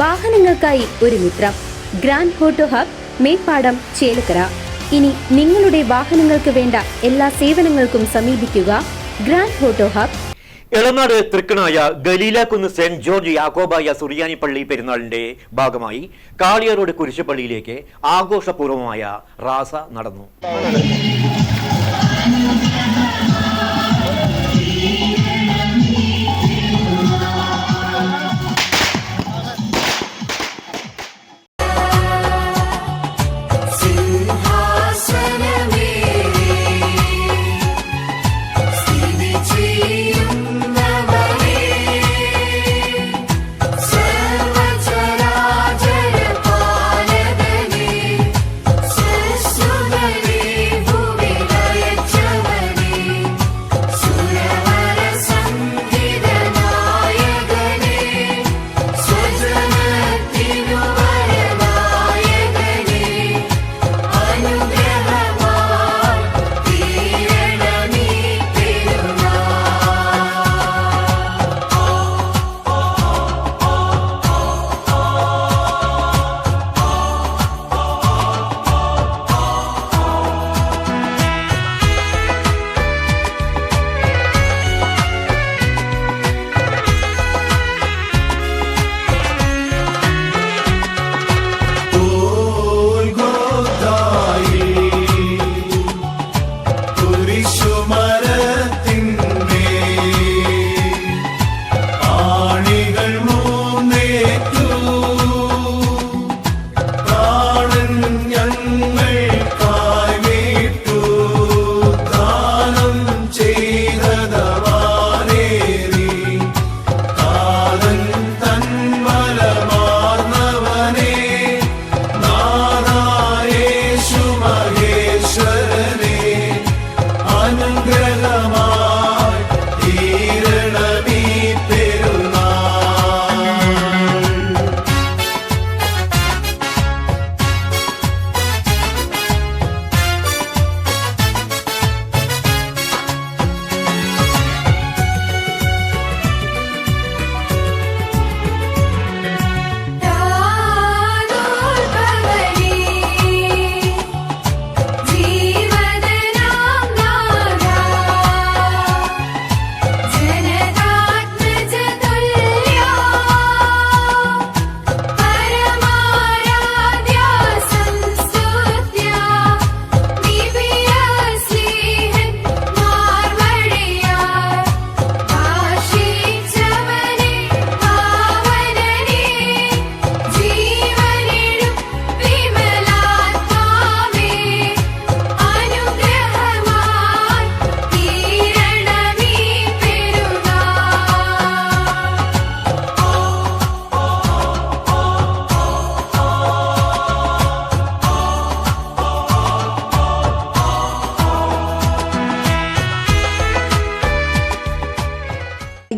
വാഹനങ്ങൾക്കായി ഒരു മിത്രം. Grand Auto Hub Meppadam Chelakkara. ഇനി നിങ്ങളുടെ വാഹനങ്ങൾക്ക് വേണ്ട എല്ലാ സേവനങ്ങൾക്കും സമീപിക്കുക ഗ്രാൻഡ് ഹോട്ടോ ഹബ്. എളനാട് തൃക്കണായ ഗലീലാക്കുന്ന് സെന്റ് ജോർജ് യാക്കോബായ സുറിയാനി പള്ളി പെരുന്നാളിന്റെ ഭാഗമായി കാളിയാറോഡ് കുരിശുപള്ളിയിലേക്ക് ആഘോഷപൂർവമായ റാസ നടന്നു.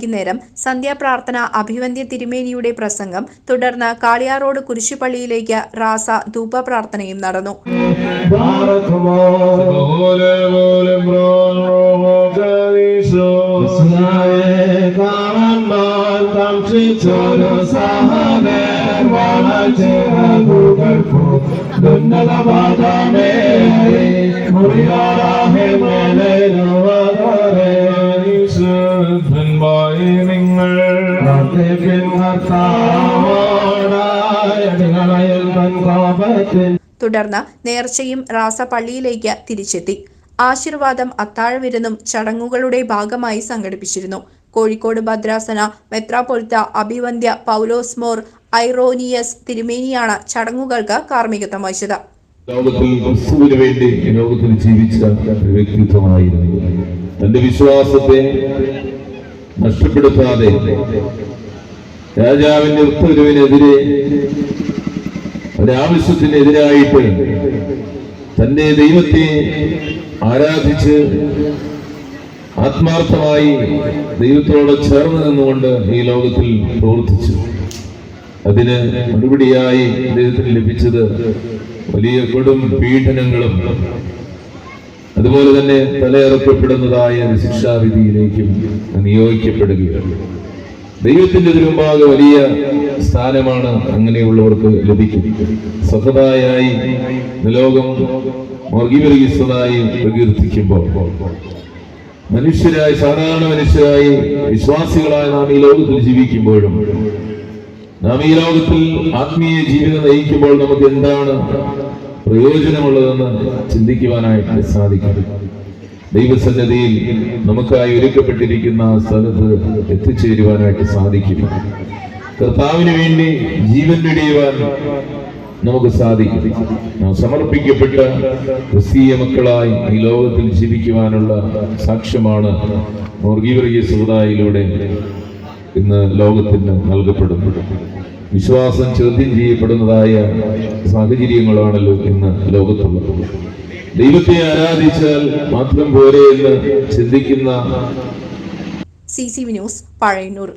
വൈകുന്നേരം സന്ധ്യാപ്രാർത്ഥന അഭിവന്ദ്യ തിരുമേനിയുടെ പ്രസംഗം തുടർന്ന് കാളിയാറോഡ് കുരിശുപള്ളിയിലേക്ക് റാസ ധൂപ പ്രാർത്ഥനയും നടന്നു Bole bole bro kariso Snae karanman tamchi choro sahane Wala chera gugal po Dunnala bada mere Muriyara he mele navadare ധന്മായി നിങ്ങൾ തുടർന്ന് നേർച്ചയും റാസ പള്ളിയിലേക്ക് തിരിച്ചെത്തി. ആശീർവാദം അത്താഴവിരുന്നും ചടങ്ങുകളുടെ ഭാഗമായി സംഘടിപ്പിച്ചിരുന്നു. കോഴിക്കോട് ഭദ്രാസന മെത്രാപൊലിത്ത അഭിവന്ധ്യ പൗലോസ് മോർ ഐറോനിയസ് തിരുമേനിയാണ് ചടങ്ങുകൾക്ക് കാർമ്മികത്വം വഹിച്ചത്. ലോകത്തിൽ ക്രിസ്തുവിന് വേണ്ടി ലോകത്തിൽ ജീവിച്ച വ്യക്തിത്വമായിരുന്നു. തന്റെ വിശ്വാസത്തെ നഷ്ടപ്പെടുത്താതെ രാജാവിന്റെ ഉത്തരവിനെതിരെ ഒരാവശ്യത്തിനെതിരായിട്ട് തന്റെ ദൈവത്തെ ആരാധിച്ച് ആത്മാർത്ഥമായി ദൈവത്തോട് ചേർന്ന് നിന്നുകൊണ്ട് ഈ ലോകത്തിൽ പ്രവർത്തിച്ചു. അതിന് മറുപടിയായി അദ്ദേഹത്തിന് ലഭിച്ചത് വലിയ കൊടും പീഡനങ്ങളും അതുപോലെ തന്നെ തലയിറക്കപ്പെടുന്നതായ ശിക്ഷാവിധിയിലേക്കും നിയോഗിക്കപ്പെടുകയാണ്. ദൈവത്തിന്റെ തിരുമ്പാകെ വലിയ സ്ഥാനമാണ് അങ്ങനെയുള്ളവർക്ക് ലഭിക്കും സഹതായായി ലോകം വർഗീവർഗീസ്വതായി പ്രകീർത്തിക്കുമ്പോൾ മനുഷ്യരായി സാധാരണ മനുഷ്യരായി വിശ്വാസികളായ നാം ഈ ലോകത്തിൽ ജീവിക്കുമ്പോഴും നാം ഈ ലോകത്തിൽ ആത്മീയ ജീവിതം നയിക്കുമ്പോൾ നമുക്ക് എന്താണ് പ്രയോജനമുള്ളതെന്ന് ചിന്തിക്കുവാനായിട്ട് സാധിക്കും. ദൈവസന്നിധിയിൽ നമുക്കായി ഒരുക്കപ്പെട്ടിരിക്കുന്ന സ്ഥലത്ത് എത്തിച്ചേരുവാനായിട്ട് സാധിക്കും. കർത്താവിന് വേണ്ടി ജീവൻ വെടിയുവാൻ നമുക്ക് സാധിക്കും. നാം സമർപ്പിക്കപ്പെട്ട ക്രിസ്തീയ മക്കളായി ഈ ലോകത്തിൽ ജീവിക്കുവാനുള്ള സാക്ഷ്യമാണ് മോർഗീവർഗീയ സമുദായിലൂടെ ഇന്ന് ലോകത്തിന് നൽകപ്പെടുന്നത്. വിശ്വാസം ചോദ്യം ചെയ്യപ്പെടുന്നതായ സാഹചര്യങ്ങളാണല്ലോ ഇന്ന് ലോകത്തുള്ളത്. ദൈവത്തെ ആരാധിച്ചാൽ മാത്രം പോരെ എന്ന് ചിന്തിക്കുന്ന സി സി ന്യൂസ് പഴയന്നൂർ.